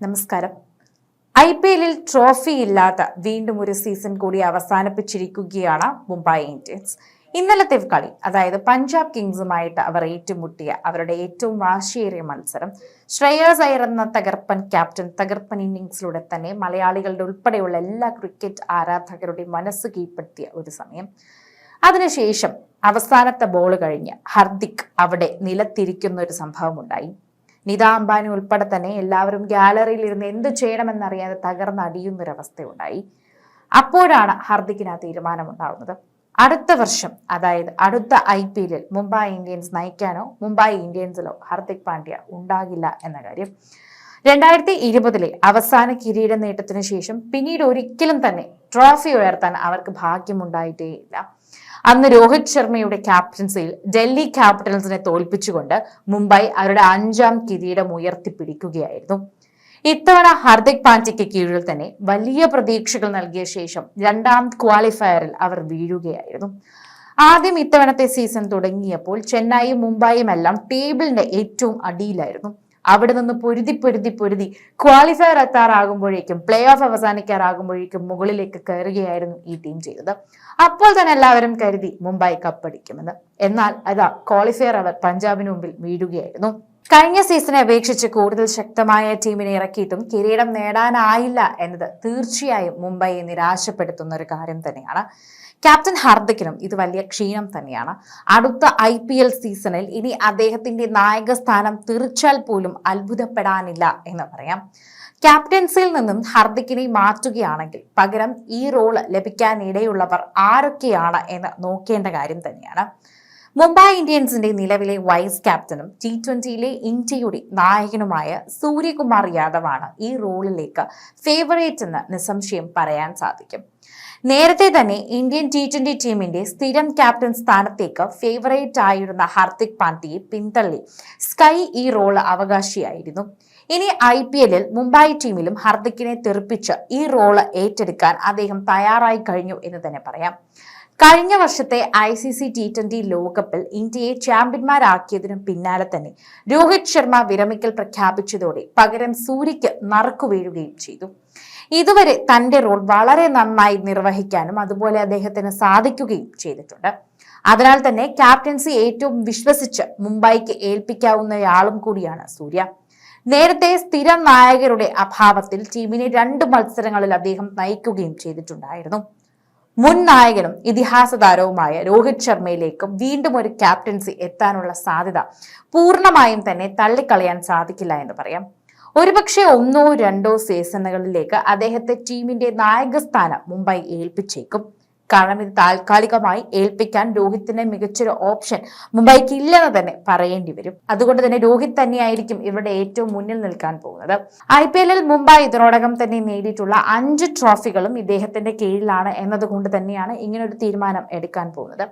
നമസ്കാരം. I P എല്ലിൽ trophy ഇല്ലാത്ത വീണ്ടും ഒരു സീസൺ കൂടി അവസാനിപ്പിച്ചിരിക്കുകയാണ് മുംബൈ ഇന്ത്യൻസ്. ഇന്നലത്തെ കളി അതായത് പഞ്ചാബ് കിങ്സുമായിട്ട് അവർ ഏറ്റുമുട്ടിയ അവരുടെ ഏറ്റവും വാശിയേറിയ മത്സരം ശ്രേയസ് അയ്യർ എന്ന തകർപ്പൻ ക്യാപ്റ്റൻ തകർപ്പൻ ഇന്നിങ്സിലൂടെ തന്നെ മലയാളികളുടെ ഉൾപ്പെടെയുള്ള എല്ലാ ക്രിക്കറ്റ് ആരാധകരുടെയും മനസ്സ് കീഴ്പ്പെടുത്തിയ ഒരു സമയം. അതിനുശേഷം അവസാനത്തെ ബോൾ കഴിഞ്ഞ് ഹർദിക് അവിടെ നിലത്തിരിക്കുന്ന ഒരു സംഭവം ഉണ്ടായി നിത അംബാനി ഉൾപ്പെടെ തന്നെ എല്ലാവരും ഗാലറിയിൽ ഇരുന്ന് എന്ത് ചെയ്യണമെന്നറിയാതെ തകർന്നടിയുന്നൊരവസ്ഥയുണ്ടായി അപ്പോഴാണ് ഹർദിക്കിന് ആ തീരുമാനമുണ്ടാവുന്നത്. അടുത്ത വർഷം അതായത് അടുത്ത ഐ പി എല്ലിൽ മുംബൈ ഇന്ത്യൻസ് നയിക്കാനോ മുംബൈ ഇന്ത്യൻസിലോ ഹാർദിക് പാണ്ഡ്യ ഉണ്ടാകില്ല എന്ന കാര്യം. രണ്ടായിരത്തി ഇരുപതിലെ അവസാന കിരീട നേട്ടത്തിന് ശേഷം പിന്നീട് ഒരിക്കലും തന്നെ ട്രോഫി ഉയർത്താൻ അവർക്ക് ഭാഗ്യമുണ്ടായിട്ടേയില്ല. അന്ന് രോഹിത് ശർമ്മയുടെ ക്യാപ്റ്റൻസിയിൽ ഡൽഹി ക്യാപിറ്റൽസിനെ തോൽപ്പിച്ചുകൊണ്ട് മുംബൈ അവരുടെ അഞ്ചാം കിരീടം ഉയർത്തിപ്പിടിക്കുകയായിരുന്നു. ഇത്തവണ ഹാർദിക് പാണ്ഡ്യയ്ക്ക് കീഴിൽ തന്നെ വലിയ പ്രതീക്ഷകൾ നൽകിയ ശേഷം രണ്ടാം ക്വാളിഫയറിൽ അവർ വീഴുകയായിരുന്നു. ആദ്യം ഇത്തവണത്തെ സീസൺ തുടങ്ങിയപ്പോൾ ചെന്നൈയും മുംബൈയും എല്ലാം ടേബിളിന്റെ ഏറ്റവും അടിയിലായിരുന്നു. അവിടെ നിന്ന് പൊരുതി പൊരുതി പൊരുതി ക്വാളിഫയർ എത്താറാകുമ്പോഴേക്കും പ്ലേ ഓഫ് അവസാനിക്കാറാകുമ്പോഴേക്കും മുകളിലേക്ക് കയറുകയായിരുന്നു ഈ ടീം ചെയ്തത്. അപ്പോൾ തന്നെ എല്ലാവരും കരുതി മുംബൈ കപ്പടിക്കുമെന്ന് എന്നാൽ അതാ ക്വാളിഫയർ അവർ പഞ്ചാബിന് മുമ്പിൽ വീഴുകയായിരുന്നു. കഴിഞ്ഞ സീസണെ അപേക്ഷിച്ച് കൂടുതൽ ശക്തമായ ടീമിനെ ഇറക്കിയിട്ടും കിരീടം നേടാനായില്ല എന്നത് തീർച്ചയായും മുംബൈയെ നിരാശപ്പെടുത്തുന്ന ഒരു കാര്യം തന്നെയാണ്. ക്യാപ്റ്റൻ ഹാർദിക്കിനും ഇത് വലിയ ക്ഷീണം തന്നെയാണ്. അടുത്ത ഐ പി എൽ സീസണിൽ ഇനി അദ്ദേഹത്തിന്റെ നായക സ്ഥാനം തീർച്ചാൽ പോലും അത്ഭുതപ്പെടാനില്ല എന്ന് പറയാം. ക്യാപ്റ്റൻസിയിൽ നിന്നും ഹർദിക്കിനെ മാറ്റുകയാണെങ്കിൽ പകരം ഈ റോൾ ലഭിക്കാനിടയുള്ളവർ ആരൊക്കെയാണ് എന്ന് നോക്കേണ്ട കാര്യം തന്നെയാണ്. മുംബൈ ഇന്ത്യൻസിന്റെ നിലവിലെ വൈസ് ക്യാപ്റ്റനും ടി ട്വന്റിയിലെ ഇന്ത്യയുടെ നായകനുമായ സൂര്യകുമാർ യാദവാണ് ഈ റോളിലേക്ക് ഫേവറേറ്റ് എന്ന് നിസ്സംശയം പറയാൻ സാധിക്കും. നേരത്തെ തന്നെ ഇന്ത്യൻ ടി ട്വന്റി ടീമിന്റെ സ്ഥിരം ക്യാപ്റ്റൻ സ്ഥാനത്തേക്ക് ഫേവറേറ്റ് ആയിരുന്ന ഹാർദിക് പാണ്ഡ്യയെ പിന്തള്ളി. സ്കൈ ഈ റോൾ അവകാശിയായിരുന്നു. ഇനി ഐ പി എല്ലിൽ മുംബൈ ടീമിലും ഹർദിക്കിനെ തെറിപ്പിച്ച് ഈ റോൾ ഏറ്റെടുക്കാൻ അദ്ദേഹം തയ്യാറായി കഴിഞ്ഞു എന്ന് തന്നെ പറയാം. കഴിഞ്ഞ വർഷത്തെ I C C T twenty ലോകകപ്പിൽ ഇന്ത്യയെ ചാമ്പ്യന്മാരാക്കിയതിനു പിന്നാലെ തന്നെ രോഹിത് ശർമ്മ വിരമിക്കൽ പ്രഖ്യാപിച്ചതോടെ പകരം സൂര്യക്ക് നറുക്കു വീഴുകയും ചെയ്തു. ഇതുവരെ തന്റെ റോൾ വളരെ നന്നായി നിർവഹിക്കാനും അതുപോലെ അദ്ദേഹത്തിന് സാധിക്കുകയും ചെയ്തിട്ടുണ്ട്. അതിനാൽ തന്നെ ക്യാപ്റ്റൻസി ഏറ്റവും വിശ്വസിച്ച് മുംബൈക്ക് ഏൽപ്പിക്കാവുന്നയാളും കൂടിയാണ് സൂര്യ. നേരത്തെ സ്ഥിരം നായകരുടെ അഭാവത്തിൽ ടീമിനെ രണ്ട് മത്സരങ്ങളിൽ അദ്ദേഹം നയിക്കുകയും ചെയ്തിട്ടുണ്ടായിരുന്നു. മുൻ നായകനും ഇതിഹാസ താരവുമായ രോഹിത് ശർമ്മയിലേക്കും വീണ്ടും ഒരു ക്യാപ്റ്റൻസി എത്താനുള്ള സാധ്യത പൂർണമായും തന്നെ തള്ളിക്കളയാൻ സാധിക്കില്ല എന്ന് പറയാം. ഒരുപക്ഷെ ഒന്നോ രണ്ടോ സീസണുകളിലേക്ക് അദ്ദേഹത്തെ ടീമിന്റെ നായകസ്ഥാനം മുംബൈ ഏൽപ്പിച്ചേക്കും. കാരണം ഇത് താൽക്കാലികമായി ഏൽപ്പിക്കാൻ രോഹിത്തിന് മികച്ചൊരു ഓപ്ഷൻ മുംബൈക്ക് ഇല്ലെന്ന് തന്നെ പറയേണ്ടി വരും. അതുകൊണ്ട് തന്നെ രോഹിത് തന്നെയായിരിക്കും ഇവരുടെ ഏറ്റവും മുന്നിൽ നിൽക്കാൻ പോകുന്നത്. ഐ പി എല്ലിൽ മുംബൈ ഇതിനോടകം തന്നെ നേടിയിട്ടുള്ള അഞ്ച് ട്രോഫികളും ഇദ്ദേഹത്തിന്റെ കീഴിലാണ് എന്നതുകൊണ്ട് തന്നെയാണ് ഇങ്ങനൊരു തീരുമാനം എടുക്കാൻ പോകുന്നത്.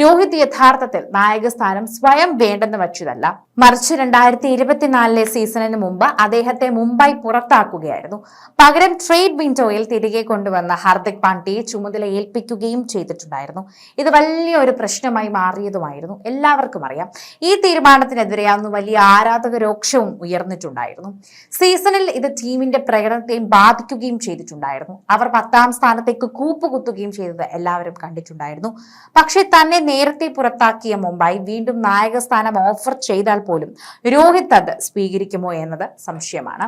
രോഹിത് യഥാർത്ഥത്തിൽ നായക സ്ഥാനം സ്വയം വേണ്ടെന്ന് വച്ചതല്ല. മറിച്ച് രണ്ടായിരത്തി ഇരുപത്തിനാലിലെ സീസണിന് മുമ്പ് അദ്ദേഹത്തെ മുംബൈ പുറത്താക്കുകയായിരുന്നു. പകരം ട്രേഡ് വിൻഡോയിൽ തിരികെ കൊണ്ടുവന്ന ഹാർദിക് പാണ്ഡ്യയെ ചുമതല ഏൽപ്പിക്കുകയും ചെയ്തിട്ടുണ്ടായിരുന്നു. ഇത് വലിയൊരു പ്രശ്നമായി മാറിയതുമായിരുന്നു. എല്ലാവർക്കും അറിയാം. ഈ തീരുമാനത്തിനെതിരെ അന്ന് വലിയ ആരാധക രോക്ഷവും ഉയർന്നിട്ടുണ്ടായിരുന്നു. സീസണിൽ ഇത് ടീമിന്റെ പ്രകടനത്തെയും ബാധിക്കുകയും ചെയ്തിട്ടുണ്ടായിരുന്നു. അവർ പത്താം സ്ഥാനത്തേക്ക് കൂപ്പുകുത്തുകയും ചെയ്തത് എല്ലാവരും കണ്ടിട്ടുണ്ടായിരുന്നു. പക്ഷേ തന്നെ നേരത്തെ പുറത്താക്കിയ മുംബൈ വീണ്ടും നായക സ്ഥാനം ഓഫർ ചെയ്താൽ പോലും രോഹിത് അത് സ്വീകരിക്കുമോ എന്നത് സംശയമാണ്.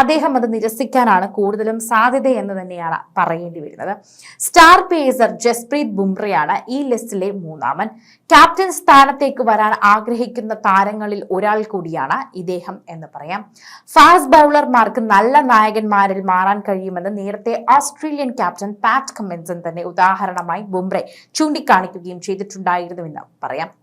അദ്ദേഹം അത് നിരസിക്കാനാണ് കൂടുതലും സാധ്യത എന്ന് തന്നെയാണ് പറയേണ്ടി വരുന്നത്. സ്റ്റാർ ജസ്പ്രീത് ബുംറയാണ് ഈ ലിസ്റ്റിലെ മൂന്നാമൻ. ക്യാപ്റ്റൻ സ്ഥാനത്തേക്ക് വരാൻ ആഗ്രഹിക്കുന്ന താരങ്ങളിൽ ഒരാൾ കൂടിയാണ് ഇദ്ദേഹം എന്ന് പറയാം. ഫാസ്റ്റ് ബൗളർമാർക്ക് നല്ല നായകന്മാരിൽ മാറാൻ കഴിയുമെന്ന് നേരത്തെ ഓസ്ട്രേലിയൻ ക്യാപ്റ്റൻ പാറ്റ് കമ്മിൻസൺ തന്നെ ഉദാഹരണമായി ബുംറെ ചൂണ്ടിക്കാണിക്കുകയും ചെയ്തിട്ടുണ്ടായിരുന്നുവെന്ന് പറയാം.